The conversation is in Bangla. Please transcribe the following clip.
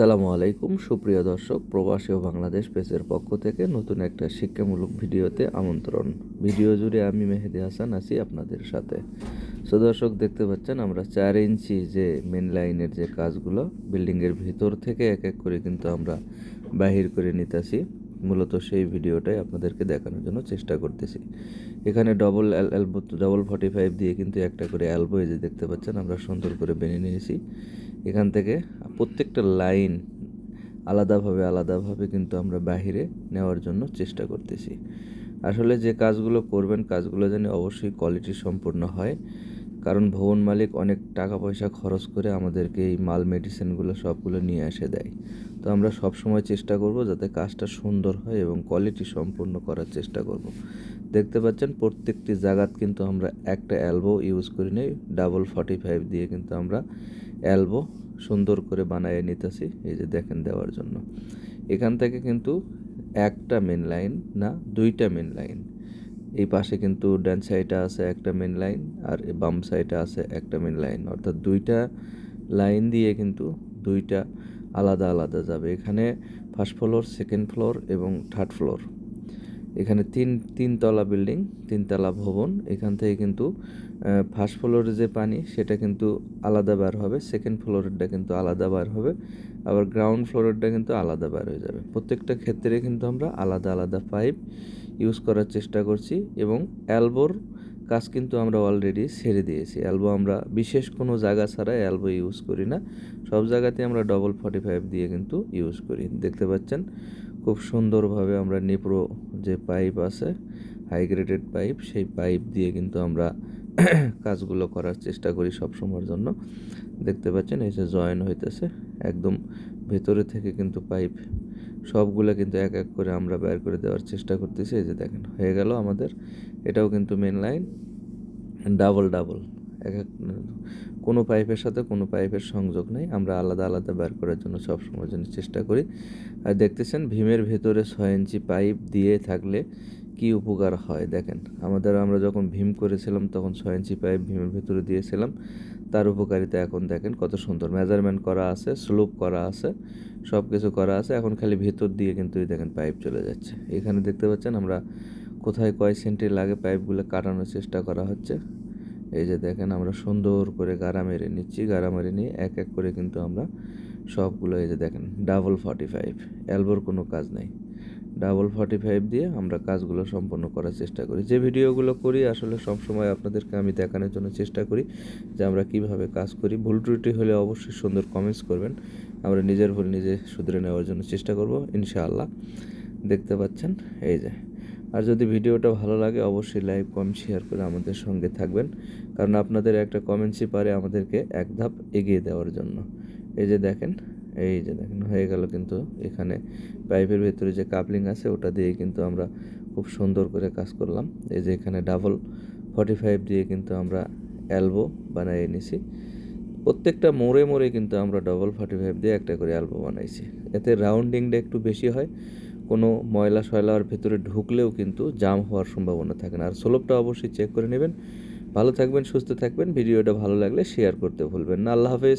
আসসালামু আলাইকুম, সুপ্রিয় দর্শক, প্রবাসী ও বাংলাদেশ পেজের পক্ষ থেকে নতুন একটা শিক্ষামূলক ভিডিওতে আমন্ত্রণ। ভিডিও জুড়ে আমি মেহেদি হাসান আছি আপনাদের সাথে। সো দর্শক, দেখতে পাচ্ছেন আমরা চার ইঞ্চি যে মেন লাইনের যে কাজগুলো, বিল্ডিংয়ের ভিতর থেকে এক এক করে কিন্তু আমরা বাহির করে নিতেছি। মূলত সেই ভিডিওটাই আপনাদেরকে দেখানোর জন্য চেষ্টা করতেছি। এখানে double elbow double forty five দিয়ে কিন্তু একটা করে অ্যালবো যে দেখতে পাচ্ছেন, আমরা সুন্দর করে বেনে নিয়েছি। এখান থেকে প্রত্যেকটা লাইন আলাদাভাবে আলাদাভাবে কিন্তু আমরা বাহিরে নেওয়ার জন্য চেষ্টা করতেছি। আসলে যে কাজগুলো করবেন, কাজগুলো যেন অবশ্যই কোয়ালিটি সম্পূর্ণ হয়। কারণ ভবন মালিক অনেক টাকা পয়সা খরচ করে আমাদেরকে এই মাল মেডিসিনগুলো সবগুলো নিয়ে এসে দেয়। তো আমরা সব সময় চেষ্টা করব যাতে কাজটা সুন্দর হয় এবং কোয়ালিটি সম্পূর্ণ করার চেষ্টা করব। দেখতে পাচ্ছেন প্রত্যেকটি জায়গাত কিন্তু আমরা একটা অ্যালবো ইউজ করি নেই ডাবল ফর্টি ফাইভ দিয়ে কিন্তু আমরা অ্যালবো সুন্দর করে বানিয়ে নিতেছি, এই যে দেখেন দেওয়ার জন্য। এখান থেকে কিন্তু একটা মেন লাইন না, দুইটা মেন লাইন এই পাশে কিন্তু ডান সাইডে আছে একটা মেন লাইন আর বাম সাইডে আছে একটা মেন লাইন অর্থাৎ দুইটা লাইন দিয়ে কিন্তু দুইটা আলাদা আলাদা যাবে। এখানে ফার্স্ট ফ্লোর সেকেন্ড ফ্লোর এবং থার্ড ফ্লোর এখানে তিন, তিনতলা বিল্ডিং, তিনতলা ভবন। এখান থেকে কিন্তু ফার্স্ট ফ্লোরের যে পানি, সেটা কিন্তু আলাদা বার হবে। সেকেন্ড ফ্লোরেরটা কিন্তু আলাদা বার হবে। আবার গ্রাউন্ড ফ্লোরেরটা কিন্তু আলাদা বার হয়ে যাবে। প্রত্যেকটা ক্ষেত্রে কিন্তু আমরা আলাদা আলাদা পাইপ ইউজ করার চেষ্টা করছি এবং অ্যালবোর কাজ কিন্তু আমরা অলরেডি ছেড়ে দিয়েছি। অ্যালবো আমরা বিশেষ কোনো জায়গা ছাড়া অ্যালবো ইউজ করি না। সব জায়গাতে আমরা ডবল ফর্টি ফাইভ দিয়ে কিন্তু ইউজ করি। দেখতে পাচ্ছেন? খুব সুন্দরভাবে আমরা নিপ্রো যে পাইপ আছে হাই গ্রেডেড পাইপ সেই পাইপ দিয়ে কিন্তু আমরা কাজগুলো করার চেষ্টা করি সব সময়ের জন্য। দেখতে পাচ্ছেন, এই যে জয়েন হইতেছে, একদম ভেতরে থেকে কিন্তু পাইপ সবগুলো কিন্তু এক এক করে আমরা বের করে দেওয়ার চেষ্টা করতেছি। এই যে দেখেন, হয়ে গেল আমাদের। এটাও কিন্তু মেন লাইন ডাবল ডাবল এক এক কোনো পাইপের সাথে কোনো পাইপের সংযোগ নেই। আমরা আলাদা আলাদা বের করার জন্য সবসময় জন্য চেষ্টা করি। আর দেখতেছেন ভীমের ভেতরে ছয় ইঞ্চি পাইপ দিয়ে থাকলে কি উপকার হয় দেখেন। আমাদের, আমরা যখন ভীম করেছিলাম তখন ছয় ইঞ্চি পাইপ ভীমের ভেতরে দিয়েছিলাম। তার উপকারিতা এখন দেখেন কত সুন্দর। মেজারমেন্ট করা আছে, স্লোপ করা আছে সব কিছু করা আছে। এখন খালি ভেতর দিয়ে কিন্তু দেখেন পাইপ চলে যাচ্ছে। এখানে দেখতে পাচ্ছেন আমরা কোথায় কয় সেন্টি লাগে পাইপগুলো কাটানোর চেষ্টা করা হচ্ছে। এই যে দেখেন আমরা সুন্দর করে গাড়া মেরে নিচ্ছি, গাড়া মেরে নিয়ে এক এক করে কিন্তু আমরা সবগুলো এই যে দেখেন ডাবল ফর্টি ফাইভ অ্যালবোর কোনো কাজ নেই। ডাবল ফর্টি ফাইভ দিয়ে আমরা কাজগুলো সম্পন্ন করার চেষ্টা করি। যে ভিডিওগুলো করি, আসলে সবসময় আপনাদেরকে আমি দেখানোর জন্য চেষ্টা করি যে আমরা কীভাবে কাজ করি। ভুল ত্রুটি হলে অবশ্যই সুন্দর কমেন্টস করবেন। আমরা নিজের ভুল নিজে শুধরে নেওয়ার জন্য চেষ্টা করব, ইনশাআল্লাহ। দেখতে পাচ্ছেন, এই যে আর যদি ভিডিওটা ভালো লাগে, অবশ্যই লাইক, কমেন্ট শেয়ার করে আমাদের সঙ্গে থাকবেন। কারণ আপনাদের একটা কমেন্টসই পারে আমাদেরকে এক ধাপ এগিয়ে দেওয়ার জন্য। এই যে দেখেন, এই যে দেখেন, হয়ে গেল কিন্তু এখানে পাইপের ভেতরে যে কাপলিং আছে, ওটা দিয়ে কিন্তু আমরা খুব সুন্দর করে কাজ করলাম। এই যে এখানে ডাবল ফর্টি ফাইভ দিয়ে কিন্তু আমরা অ্যালবো বানিয়ে নিছি। প্রত্যেকটা মোড়ে মোড়ে কিন্তু আমরা ডবল ফর্টি ফাইভ দিয়ে একটা করে অ্যালবো বানাইছি। এতে রাউন্ডিংটা একটু বেশি হয়। কোনো ময়লা শয়লার ভেতরে ঢুকলেও কিন্তু জাম হওয়ার সম্ভাবনা থাকে না। আর স্লোপটা অবশ্যই চেক করে নেবেন। ভালো থাকবেন, সুস্থ থাকবেন। ভিডিওটা ভালো লাগলে শেয়ার করতে ভুলবেন না। আল্লাহ হাফেজ।